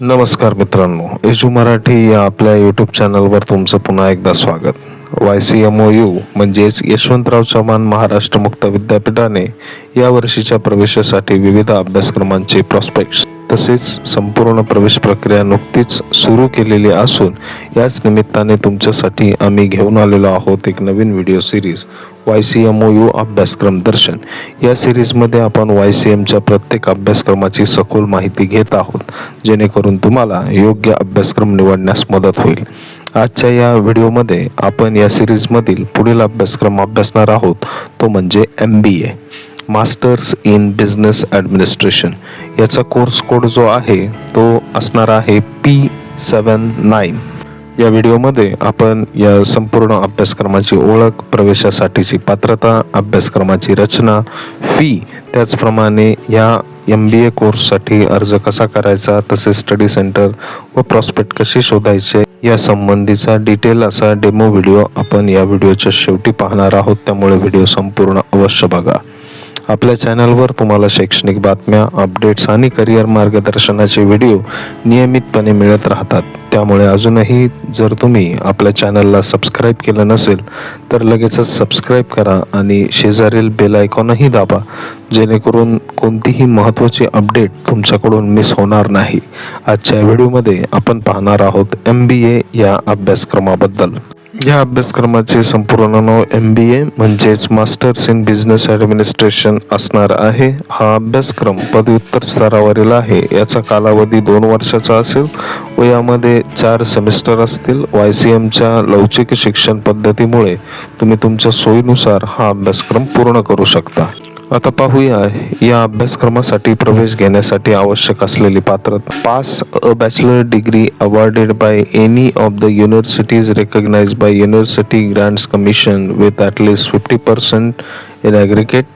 नमस्कार मित्रांनो एजू मराठी या आपल्या यूट्यूब चॅनलवर तुमचं पुन्हा एकदा स्वागत. Y C M O U म्हणजेच यशवंतराव चव्हाण महाराष्ट्र मुक्त विद्यापीठाने या वर्षीच्या प्रवेशासाठी विविध अभ्यासक्रमांचे प्रॉस्पेक्ट्स तसेच संपूर्ण प्रवेश प्रक्रिया नुकतीच सुरू केलेली असून याच निमित्ताने तुमच्यासाठी आम्ही घेऊन आलेलो आहोत एक नवीन video series Y C M O U अभ्यासक्रम दर्शन. या सिरीजमध्ये आपण वाय सी एमच्या प्रत्येक अभ्यासक्रमाची सखोल माहिती घेत आहोत जेणेकरून तुम्हाला योग्य अभ्यासक्रम निवडण्यास मदत होईल. आजच्या या व्हिडिओमध्ये आपण या सिरीजमधील पुढील अभ्यासक्रम अभ्यासणार आहोत तो म्हणजे M B A masters in business administration. याचा कोर्स कोड जो आहे तो असणार आहे पी सेवन नाईन. या व्हिडिओमध्ये आपण या संपूर्ण अभ्यासक्रमाची ओळख प्रवेशासाठीची पात्रता अभ्यासक्रमाची रचना फी त्याचप्रमाणे या एम बी ए कोर्ससाठी अर्ज कसा करायचा तसेच स्टडी सेंटर व प्रॉस्पेक्ट कशी शोधायचे या संबंधीचा डिटेल असा डेमो व्हिडिओ आपण या व्हिडिओच्या शेवटी पाहणार आहोत. त्यामुळे व्हिडिओ संपूर्ण अवश्य बघा. आपल्या चॅनलवर तुम्हाला शैक्षणिक बातम्या अपडेट्स आणि करिअर मार्गदर्शनाचे व्हिडिओ नियमितपणे मिळत राहतात. त्यामुळे अजूनही जर तुम्ही आपल्या चॅनलला सबस्क्राईब केलं नसेल तर लगेचच सबस्क्राईब करा आणि शेजारील बेल आयकॉनही दाबा जेणेकरून कोणतीही महत्त्वाची अपडेट तुमच्याकडून मिस होणार नाही. आजच्या व्हिडिओमध्ये आपण पाहणार आहोत एम बी ए या अभ्यासक्रमाबद्दल. या अभ्यासक्रमाचे संपूर्ण नाव एम बी ए म्हणजेच मास्टर्स इन बिझनेस ॲडमिनिस्ट्रेशन असणार आहे. हा अभ्यासक्रम पदव्युत्तर स्तरावरील आहे. याचा कालावधी दोन वर्षाचा असेल व यामध्ये चार सेमिस्टर असतील. वाय सी एमच्या लवचिक शिक्षण पद्धतीमुळे तुम्ही तुमच्या सोयीनुसार हा अभ्यासक्रम पूर्ण करू शकता. आता पाहूया. या अभ्यासक्रमासाठी प्रवेश घेण्यासाठी आवश्यक असलेली पात्रता pass a bachelor degree awarded by any of the universities recognise by University Grants Commission with at least fifty percent in aggregate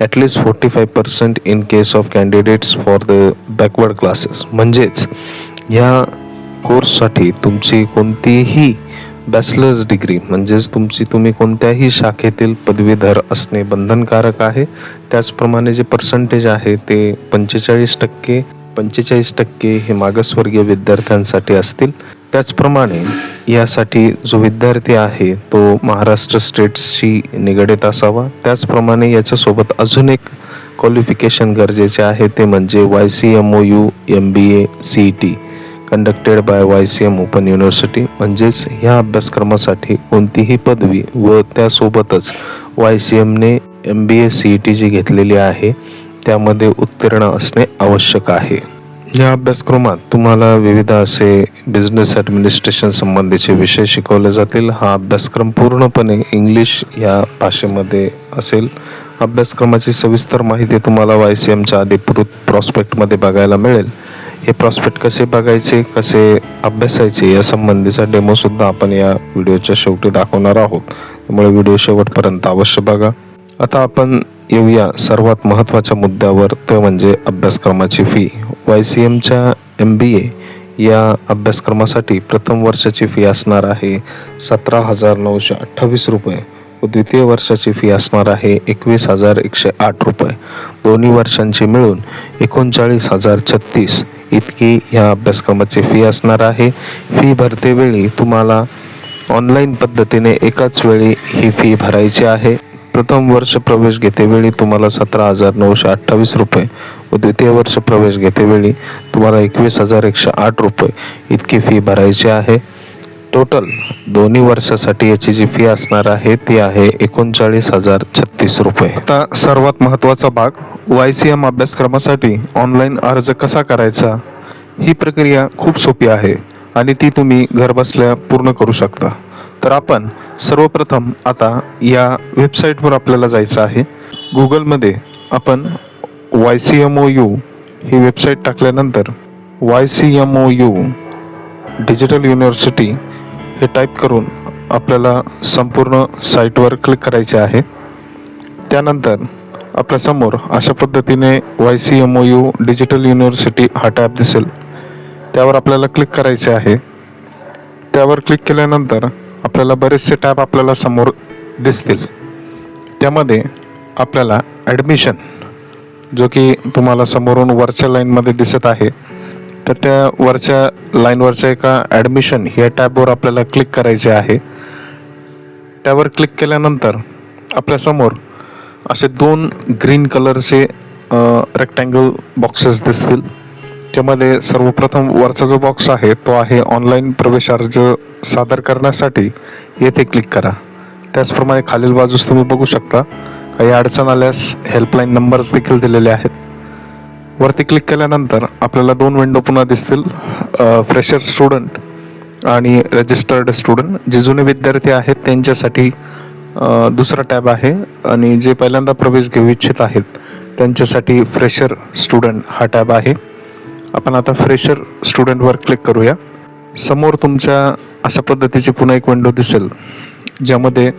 at least forty five percent in case of candidates for the backward classes म्हणजेच ह्या कोर्ससाठी तुमची कोणतीही bachelors degree म्हणजेच तुमची तुम्ही कोणत्याही शाखेतील पदवीधर असणे बंधनकारक आहे. त्याचप्रमाणे जे पर्सेंटेज आहे ते पंचेचाळीस टक्के पंचेचाळीस टक्के हे मागासवर्गीय विद्यार्थ्यांसाठी असतील. त्याचप्रमाणे यासाठी जो विद्यार्थी आहे तो महाराष्ट्र स्टेट्सशी निगडीत असावा. त्याचप्रमाणे याच्यासोबत अजून एक क्वालिफिकेशन गरजेचे आहे ते म्हणजे Y C M O U M B A C E T conducted by Y C M Open University म्हणजेच ह्या अभ्यासक्रमासाठी कोणतीही पदवी व त्यासोबतच Y C एमने M B A C E T जी घेतलेली आहे. त्यामध्ये उत्तीर्ण असणे आवश्यक आहे. या अभ्यासक्रमात तुम्हाला विविध असे बिझनेस ॲडमिनिस्ट्रेशन संबंधीचे विषय शिकवले जातील. हा अभ्यासक्रम पूर्णपणे इंग्लिश या भाषेमध्ये असेल. अभ्यासक्रमाची सविस्तर माहिती तुम्हाला वाय सी एमच्या अधिकृत प्रॉस्पेक्टमध्ये बघायला मिळेल. हे प्रॉस्पेक्ट कसे बघायचे कसे अभ्यासायचे या संबंधीचा डेमोसुद्धा आपण या व्हिडिओच्या शेवटी दाखवणार आहोत. त्यामुळे व्हिडिओ शेवटपर्यंत अवश्य बघा. आता आपण येऊया सर्वात महत्त्वाच्या मुद्द्यावर. ते म्हणजे अभ्यासक्रमाची फी वाय सी एमच्या एम बी ए या अभ्यासक्रमासाठी प्रथम वर्षाची फी असणार आहे सतरा हजार नऊशे अठ्ठावीस रुपये. द्वितीय वर्षाची फी असणार आहे एकवीस हजार एकशे आठ रुपये. दोन्ही वर्षांची मिळून एकोणचाळीस हजार छत्तीस. इतकी ह्या अभ्यासक्रमाची फी असणार आहे. फी भरतेवेळी तुम्हाला ऑनलाईन पद्धतीने एकाच वेळी ही फी भरायची आहे. प्रथम वर्ष प्रवेश घेतेवेळी तुम्हाला सतरा हजार नऊशे अठ्ठावीस रुपये. व द्वितीय वर्ष प्रवेश घेतेवेळी तुम्हाला एकवीस हजार एकशे आठ रुपये. इतकी फी भरायची आहे. टोटल दोन्ही वर्षासाठी याची जी फी असणार आहे ती आहे एकोणचाळीस हजार छत्तीस रुपये. आता सर्वात महत्त्वाचा भाग वाय सी एम अभ्यासक्रमासाठी ऑनलाईन अर्ज कसा करायचा? ही प्रक्रिया खूप सोपी आहे आणि ती तुम्ही घरबसल्या पूर्ण करू शकता. तर आपण सर्वप्रथम आता या वेबसाईटवर आपल्याला जायचं आहे. गुगलमध्ये आपण Y C M O U ही वेबसाईट टाकल्यानंतर Y C M O U digital university हे टाईप करून आपल्याला संपूर्ण साईटवर क्लिक करायचे आहे. त्यानंतर आपल्यासमोर अशा पद्धतीने Y C M O U digital university हा टॅब दिसेल. त्यावर आपल्याला क्लिक करायचे आहे. त्यावर क्लिक केल्यानंतर आपल्याला बरेचसे टॅब आपल्याला समोर दिसतील. त्यामध्ये आपल्याला ॲडमिशन जो की तुम्हाला समोरून वरच्या लाईनमध्ये दिसत आहे. तर त्या वरच्या लाईनवरच्या एका ॲडमिशन या टॅबवर आपल्याला क्लिक करायचे आहे. त्यावर क्लिक केल्यानंतर आपल्यासमोर असे दोन ग्रीन कलरचे रेक्टँगल बॉक्सेस दिसतील. त्यामध्ये सर्वप्रथम वरचा जो बॉक्स आहे तो आहे ऑनलाईन प्रवेश अर्ज सादर करण्यासाठी येथे क्लिक करा. त्याचप्रमाणे खालील बाजूस तुम्ही बघू शकता काही अडचण आल्यास हेल्पलाईन नंबर्स देखील दिलेले आहेत. वरती क्लिक केल्यानंतर आपल्याला दोन विंडो पुन्हा दिसतील. फ्रेशर स्टुडंट आणि रजिस्टर्ड स्टुडंट जे जुने विद्यार्थी आहेत त्यांच्यासाठी दुसरा टॅब आहे आणि जे पहिल्यांदा प्रवेश घेऊ इच्छित आहेत त्यांच्यासाठी फ्रेशर स्टुडंट हा टॅब आहे. आपण आता फ्रेशर स्टुडंटवर क्लिक करूया. समोर तुमच्या अशा पद्धतीची पुन्हा एक विंडो दिसेल ज्यामध्ये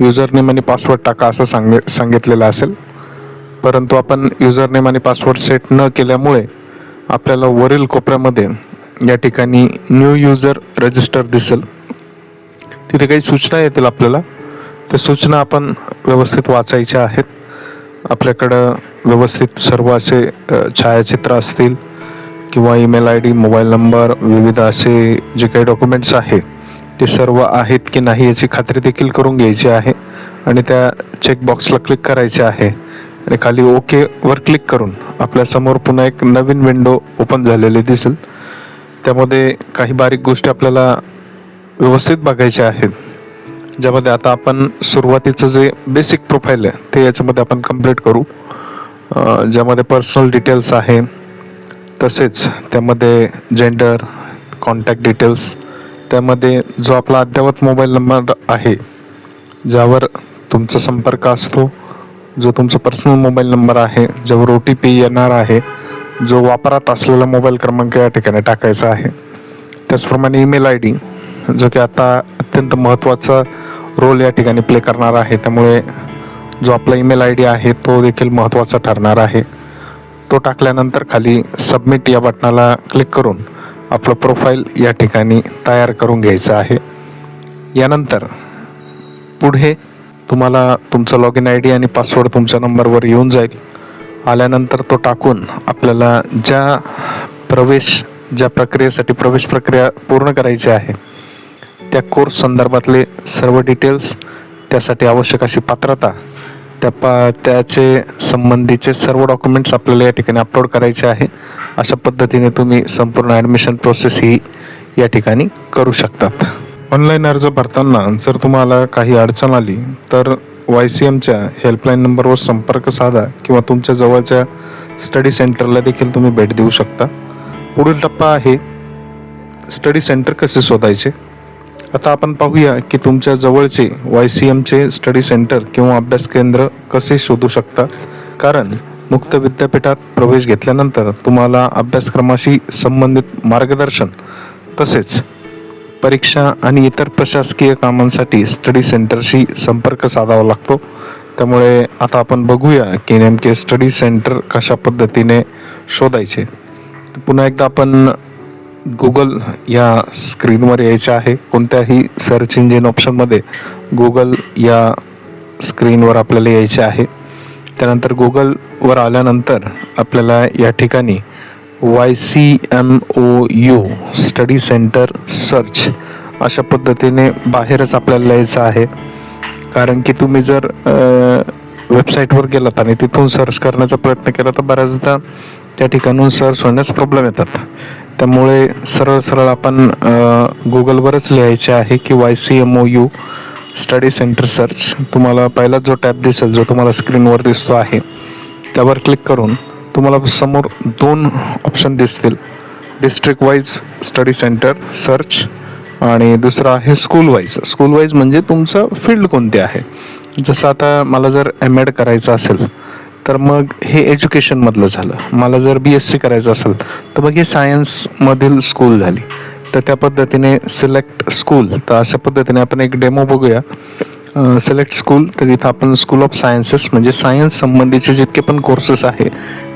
युजर नेम आणि पासवर्ड टाका असं सांग सांगितलेलं असेल. परंतु आपण युजरनेम आणि पासवर्ड सेट न केल्यामुळे आपल्याला वरील कोपऱ्यामध्ये या ठिकाणी न्यू युजर रजिस्टर दिसेल. तिथे काही सूचना येतील आपल्याला. त्या सूचना आपण व्यवस्थित वाचायच्या आहेत. आपल्याकडं व्यवस्थित सर्व असे छायाचित्र असतील किंवा email I D mobile number विविध असे जे काही डॉक्युमेंट्स आहेत ते सर्व आहेत की नाही याची खात्री देखील करून घ्यायची आहे आणि त्या चेकबॉक्सला क्लिक करायचे आहे. आणि खाली ओके वर क्लिक करून आपल्यासमोर पुन्हा एक नवीन विंडो ओपन झालेली दिसेल. त्यामध्ये काही बारीक गोष्टी आपल्याला व्यवस्थित बघायच्या आहेत. ज्यामध्ये आता आपण सुरुवातीचं जे बेसिक प्रोफाईल आहे ते याच्यामध्ये आपण कंप्लीट करू. ज्यामध्ये पर्सनल डिटेल्स आहे तसेच त्यामध्ये जेंडर कॉन्टॅक्ट डिटेल्स त्यामध्ये जो आपला अद्ययावत मोबाईल नंबर आहे ज्यावर तुमचा संपर्क असतो जो तुमचा पर्सनल मोबाईल नंबर आहे ज्यावर ओ टी पी येणार आहे जो वापरात असलेला मोबाईल क्रमांक या ठिकाणी टाकायचा आहे. त्याचप्रमाणे ईमेल आय डी जो की आता अत्यंत महत्त्वाचा रोल या ठिकाणी प्ले करणार आहे. त्यामुळे जो आपला ईमेल आय डी आहे तो देखील महत्त्वाचा ठरणार आहे. तो टाकल्यानंतर खाली सबमिट या बटनाला क्लिक करून आपलं प्रोफाईल या ठिकाणी तयार करून घ्यायचं आहे. यानंतर पुढे तुम्हाला तुमचा लॉग इन आय डी आणि पासवर्ड तुमच्या नंबरवर येऊन जाईल. आल्यानंतर तो टाकून आपल्याला ज्या प्रवेश ज्या प्रक्रियेसाठी प्रवेश प्रक्रिया पूर्ण करायची आहे त्या कोर्स संदर्भातले सर्व डिटेल्स त्यासाठी आवश्यक अशी पात्रता त्या पा त्याचे संबंधीचे सर्व डॉक्युमेंट्स आपल्याला या ठिकाणी अपलोड करायचे आहे. अशा पद्धतीने तुम्ही संपूर्ण ॲडमिशन प्रोसेस ही या ठिकाणी करू शकतात. ऑनलाईन अर्ज भरताना जर तुम्हाला काही अडचण आली तर वाय सी एमच्या हेल्पलाईन नंबरवर संपर्क साधा किंवा तुमच्या जवळच्या स्टडी सेंटरला देखील तुम्ही भेट देऊ शकता. पुढील टप्पा आहे स्टडी सेंटर कसे शोधायचे? आता आपण पाहूया की तुमच्या जवळचे वाय सी एमचे स्टडी सेंटर किंवा अभ्यास केंद्र कसे शोधू शकता. कारण मुक्त विद्यापीठात प्रवेश घेतल्यानंतर तुम्हाला अभ्यासक्रमाशी संबंधित मार्गदर्शन तसेच परीक्षा आणि इतर प्रशासकीय कामांसाठी स्टडी सेंटरशी संपर्क साधावा लागतो. त्यामुळे आता आपण बघूया की नेमके स्टडी सेंटर कशा पद्धतीने शोधायचे. पुन्हा एकदा आपण गुगल या स्क्रीनवर यायचं आहे. कोणत्याही सर्च इंजिन ऑप्शनमध्ये गुगल या स्क्रीनवर आपल्याला यायचे आहे. त्यानंतर गुगलवर आल्यानंतर आपल्याला या ठिकाणी Y C M O U study centre search अशा पद्धतीने बाहेरच आपल्याला यायचं आहे. कारण की तुम्ही जर वेबसाईटवर गेलात आणि तिथून सर्च करण्याचा प्रयत्न केला तर बऱ्याचदा त्या ठिकाणून सर्च होण्यास प्रॉब्लेम येतात. त्यामुळे सरळ सरळ आपण गुगलवरच लिहायचे आहे की Y C M O U study centre search. तुम्हाला पहिला जो टॅब दिसेल जो तुम्हाला स्क्रीनवर दिसतो आहे त्यावर क्लिक करून तुम्हाला समोर दोन ऑप्शन दिसतील. District wise study centre search आणि दुसरं आहे स्कूल वाईज स्कूल वाईज म्हणजे तुमचं फील्ड कोणते आहे? जसं आता मला जर एम एड करायचं असेल तर मग हे एज्युकेशनमधलं झालं. मला जर बी एस सी करायचं असेल तर मग हे सायन्समधील स्कूल झाली. तर त्या पद्धतीने सिलेक्ट स्कूल तर अशा पद्धतीने आपण एक डेमो बघूया. सिलेक्ट स्कूल तर इथं आपण स्कूल ऑफ सायन्सेस म्हणजे सायन्स संबंधीचे जितके पण कोर्सेस आहे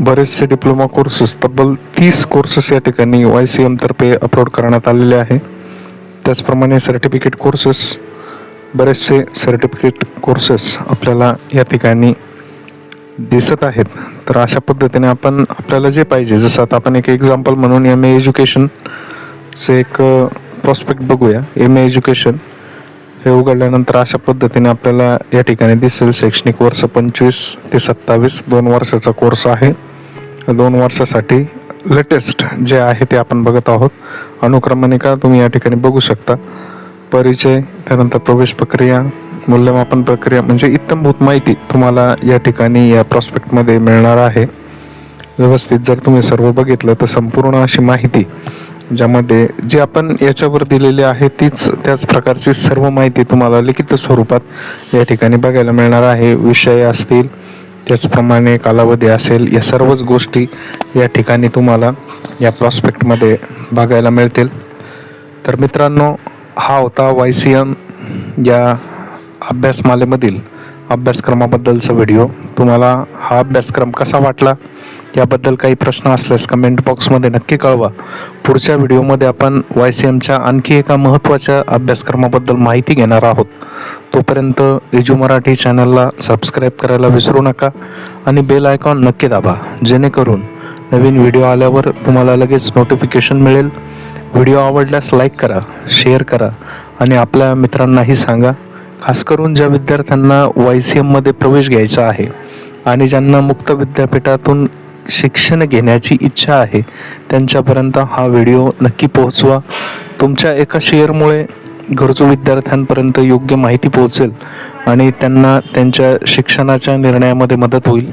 बरेचसे डिप्लोमा कोर्सेस तब्बल तीस कोर्सेस या ठिकाणी वाय सी एमतर्फे अपलोड करण्यात आलेले आहे. त्याचप्रमाणे सर्टिफिकेट कोर्सेस बरेचसे सर्टिफिकेट कोर्सेस आपल्याला या ठिकाणी दिसत आहेत. तर अशा पद्धतीने आपण आपल्याला जे पाहिजे जसं आता आपण एक एक्झाम्पल म्हणून एम ए एज्युकेशनचे एक प्रॉस्पेक्ट बघूया. एम ए एज्युकेशन हे उघडल्यानंतर अशा पद्धतीने आपल्याला या ठिकाणी दिसेल. शैक्षणिक वर्ष पंचवीस ते सत्तावीस दोन वर्षाचा कोर्स आहे. दोन वर्षासाठी लेटेस्ट जे आहे ते आपण बघत आहोत. अनुक्रमणिका तुम्ही या ठिकाणी बघू शकता. परिचय त्यानंतर प्रवेश प्रक्रिया मूल्यमापन प्रक्रिया म्हणजे इत्तमभूत माहिती तुम्हाला या ठिकाणी या प्रॉस्पेक्टमध्ये मिळणार आहे. व्यवस्थित जर तुम्ही सर्व बघितलं तर संपूर्ण अशी माहिती ज्यामध्ये जी आपण याच्यावर दिलेली आहे तीच त्याच प्रकारची सर्व माहिती तुम्हाला लिखित स्वरूपात या ठिकाणी बघायला मिळणार आहे. विषय असतील त्याचप्रमाणे कालावधी असेल या सर्वच गोष्टी या ठिकाणी तुम्हाला या प्रॉस्पेक्टमध्ये बघायला मिळतील. तर मित्रांनो हा होता वाय सी एम या अभ्यासमालेमधील अभ्यासक्रमाबद्दलचा व्हिडिओ. तुम्हाला हा अभ्यासक्रम कसा वाटला? याबद्दल काही प्रश्न असल्यास कमेंट बॉक्समध्ये नक्की कळवा. पुढच्या व्हिडिओमध्ये आपण वाय सी एमच्या आणखी एका महत्त्वाच्या अभ्यासक्रमाबद्दल माहिती घेणार आहोत. तोपर्यंत एजू मराठी चॅनलला सबस्क्राईब करायला विसरू नका आणि बेल आयकॉन नक्की दाबा जेणेकरून नवीन व्हिडिओ आल्यावर तुम्हाला लगेच नोटिफिकेशन मिळेल. व्हिडिओ आवडल्यास लाईक करा शेअर करा आणि आपल्या मित्रांनाही सांगा. खास करून ज्या विद्यार्थ्यांना वाय सी एममध्ये प्रवेश घ्यायचा आहे आणि ज्यांना मुक्त विद्यापीठातून शिक्षण घेण्याची इच्छा आहे त्यांच्यापर्यंत हा व्हिडिओ नक्की पोहोचवा. तुमच्या एका शेअरमुळे गरजू विद्यार्थ्यांपर्यंत योग्य माहिती पोहोचेल आणि त्यांना त्यांच्या शिक्षणाच्या निर्णयामध्ये मदत होईल.